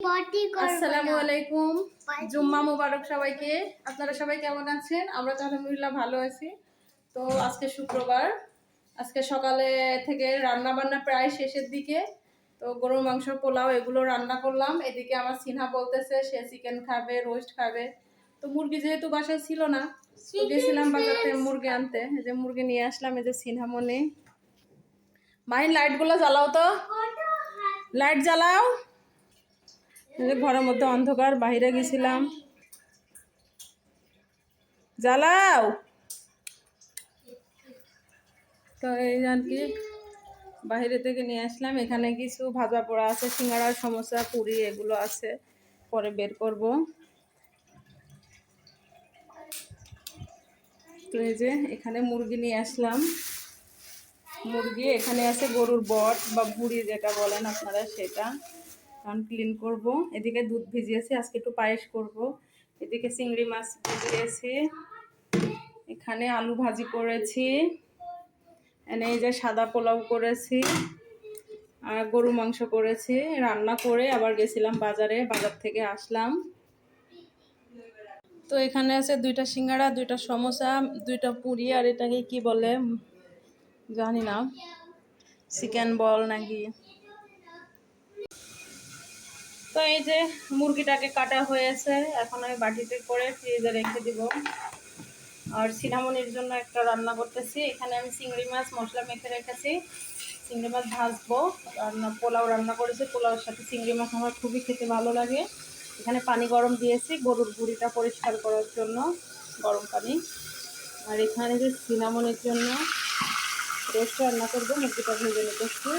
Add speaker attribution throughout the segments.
Speaker 1: আসসালামু আলাইকুম। জুম্মা মোবারক সবাইকে। আপনারা সবাই কেমন আছেন? আমরা তো আলহামদুলিল্লাহ ভালো আছি। তো আজকে শুক্রবার। আজকে সকালে থেকে রান্না বান্না প্রায় শেষের দিকে। তো গরুর মাংস পোলাও এগুলো রান্না করলাম। এদিকে আমার সিনহা বলতেছে সে চিকেন খাবে রোস্ট খাবে। তো মুরগি যেহেতু বাসায় ছিল না গেছিলাম বাজারতে মুরগি আনতে। এই যে মুরগি নিয়ে আসলাম এই যে সিনহামণি মাইন লাইটগুলো জ্বালাও তো। লাইট জ্বালাও। ঘরের মধ্যে অন্ধকার, বাইরে গেছিলাম। জ্বালাও। তো এই আর কি বাইরে থেকে নিয়ে আসলাম। এখানে কিছু ভাজা পোড়া আছে সিঙ্গাড়ার সমস্যা, পুরি, এগুলো আছে। পরে বের করব। তো এই যে এখানে মুরগি নিয়ে আসলাম। মুরগি এখানে আছে গরুর বট বা ভুড়ি যেটা বলেন আপনারা সেটা। এখন ক্লিন করব। এদিকে দুধ ভিজিয়েছি, আজকে একটু পায়েস করব। এদিকে চিংড়ি মাছ ভিজিয়েছি। এখানে আলু ভাজি করেছি। এনে এই যে সাদা পোলাও করেছি, আর গরু মাংস করেছি। রান্না করে আবার গেছিলাম বাজারে, বাজার থেকে আসলাম। তো এখানে আছে দুইটা সিঙ্গাড়া, দুইটা সমোসা, দুইটা পুরি, আর এটাকে কি বলে? জানি না। চিকেন বল নাকি? তো এই যে মুরগিটাকে কাটা হয়েছে, এখন আমি বাটিতে করে ফ্রিজে রেখে দিব। আর সিনামনির জন্য একটা রান্না করতেছি। এখানে আমি চিংড়ি মাছ, মশলা মেখে রেখেছি। চিংড়ি মাছ ভাজবো। রান্না পোলাও রান্না করেছি। পোলাওর সাথে চিংড়ি মাছ আমার খুবই খেতে ভালো লাগে। এখানে পানি গরম দিয়েছি, গরুর গুঁড়িটা পরিষ্কার করার জন্য, গরম পানি। আর এখানে যে সিনামনির জন্য রোস্ট রান্না করব, মুরগিটা ভেজে নিতেছি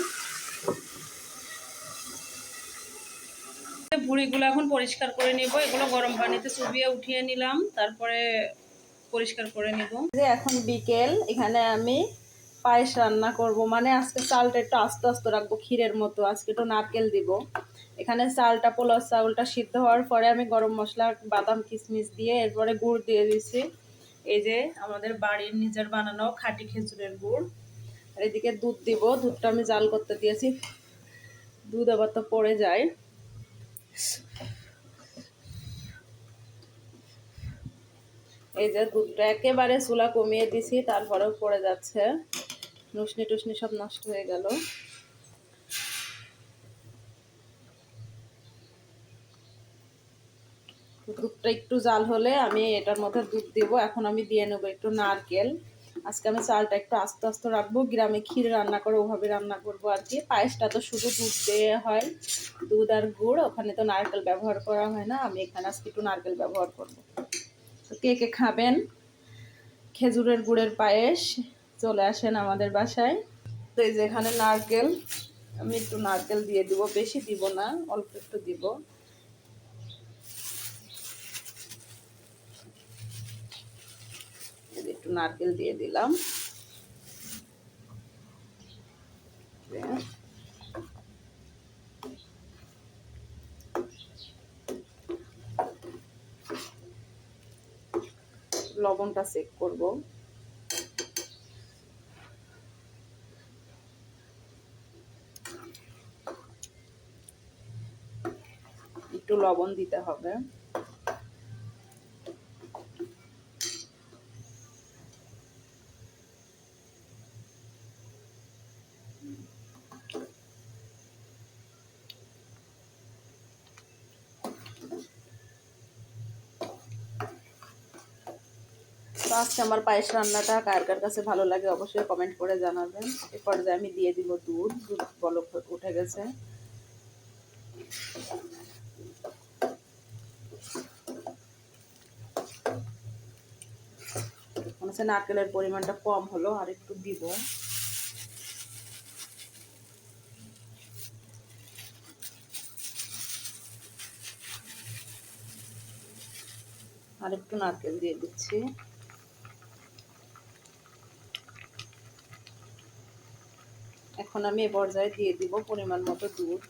Speaker 1: ভুড়িগুলো এখন পরিষ্কার করে নিব। এগুলো গরম পানিতে চুবিয়ে উঠিয়ে নিলাম, তারপরে পরিষ্কার করে নিব। যে এখন বিকেল, এখানে আমি পায়েস রান্না করব। মানে আজকে চালটা একটু আস্তে আস্তে রাখব, ক্ষীরের মতো। আজকে একটু নারকেল দিব। এখানে চালটা পোলাও চাউলটা সিদ্ধ হওয়ার পরে আমি গরম মশলা, বাদাম, কিশমিশ দিয়ে এরপরে গুড় দিয়ে দিয়েছি এই যে আমাদের বাড়ির নিজের বানানো খাঁটি খেজুরের গুড়। আর এদিকে দুধ দিব। দুধটা আমি জাল করতে দিয়েছি। দুধ আবার তো পড়ে যায়। এই যে দুধটা একেবারে চুলা কমিয়ে দিছি, তারপরেও পড়ে যাচ্ছে। নুসনি টুসনি সব নষ্ট হয়ে গেল। দুধটা একটু জাল হলে আমি এটার মধ্যে দুধ দিব। এখন আমি দিয়ে নেব একটু নারকেল। আজকে আমি চালটা একটু আস্তে আস্তে রাখব, গ্রামে ক্ষীর রান্না করে ওভাবে রান্না করব আর কি। পায়েসটা তো শুধু দুধ দিয়ে হয়, দুধ আর গুড়, ওখানে তো নারকেল ব্যবহার করা হয় না, আমি এখানে আজকে একটু নারকেল ব্যবহার করব। তো কে কে খাবেন? খেজুরের গুড়ের পায়েস, চলে আসেন আমাদের বাসায়। তো এই যে এখানে নারকেল, আমি একটু নারকেল দিয়ে দিব, বেশি দিব না, অল্প একটু দিব। একটু নারকেল দিয়ে দিলাম। লবণটা চেক করব। একটু লবণ দিতে হবে। তো আজকে আমার পায়েস রান্নাটা কার কার কাছে ভালো লাগে অবশ্যই কমেন্ট করে জানাবেন। এ পর্যায়ে আমি দিয়ে দিব দুধ দুধ বলক উঠে গেছে। মনে হচ্ছে নারকেলের পরিমাণটা কম হলো, আর একটু দিব। আর একটু নারকেল দিয়ে দিচ্ছি। এখন আমি এ পর্যায়ে দিয়ে দিব পরিমাণ মতো দুধ।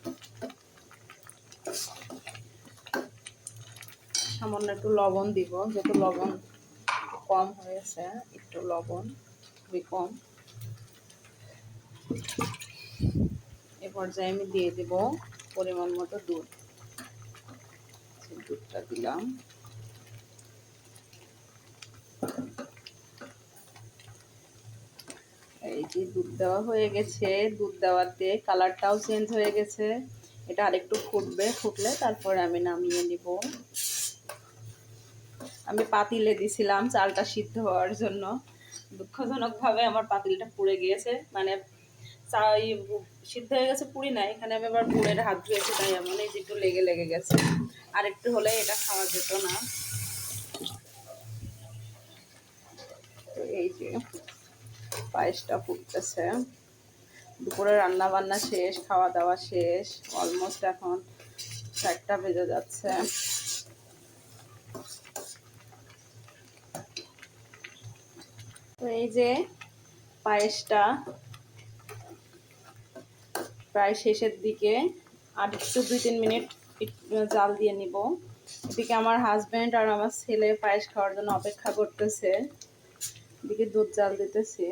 Speaker 1: সামান্য একটু লবণ দিব, যেহেতু লবণ কম হয়েছে, একটু লবণ, খুবই কম। এ পর্যায়ে আমি দিয়ে দেব পরিমাণ মতো দুধ। দুধটা দিলাম। যে দুধ দেওয়া হয়ে গেছে। দুধ দেওয়াতে কালারটাও চেঞ্জ হয়ে গেছে। এটা আরেকটু ফুটবে, ফুটলে তারপরে আমি নামিয়ে নিব। আমি পাতিলে দিছিলাম চালটা সিদ্ধ হওয়ার জন্য। দুঃখজনকভাবে আমার পাতিলটা পুড়ে গিয়েছে। মানে চা সিদ্ধ হয়ে গেছে পুরি না এখানে আমি আবার পুরের হাত ধুয়েছি, তাই এমন এই একটু লেগে লেগে গেছে। আর একটু হলে এটা খাওয়া যেত না। তো এই যে পায়েসটা ফুটতেছে। দুপুরে রান্না বান্না শেষ খাওয়া দাওয়া শেষ অলমোস্ট এখন চারটা বেজে যাচ্ছে। তো এই যে পায়েসটা প্রায় শেষের দিকে, আর একটু দুই তিন মিনিট জাল দিয়ে নিব। এদিকে আমার হাজব্যান্ড আর আমার ছেলে পায়েস খাওয়ার জন্য অপেক্ষা করতেছে। এদিকে দুধ জাল দিতেছি।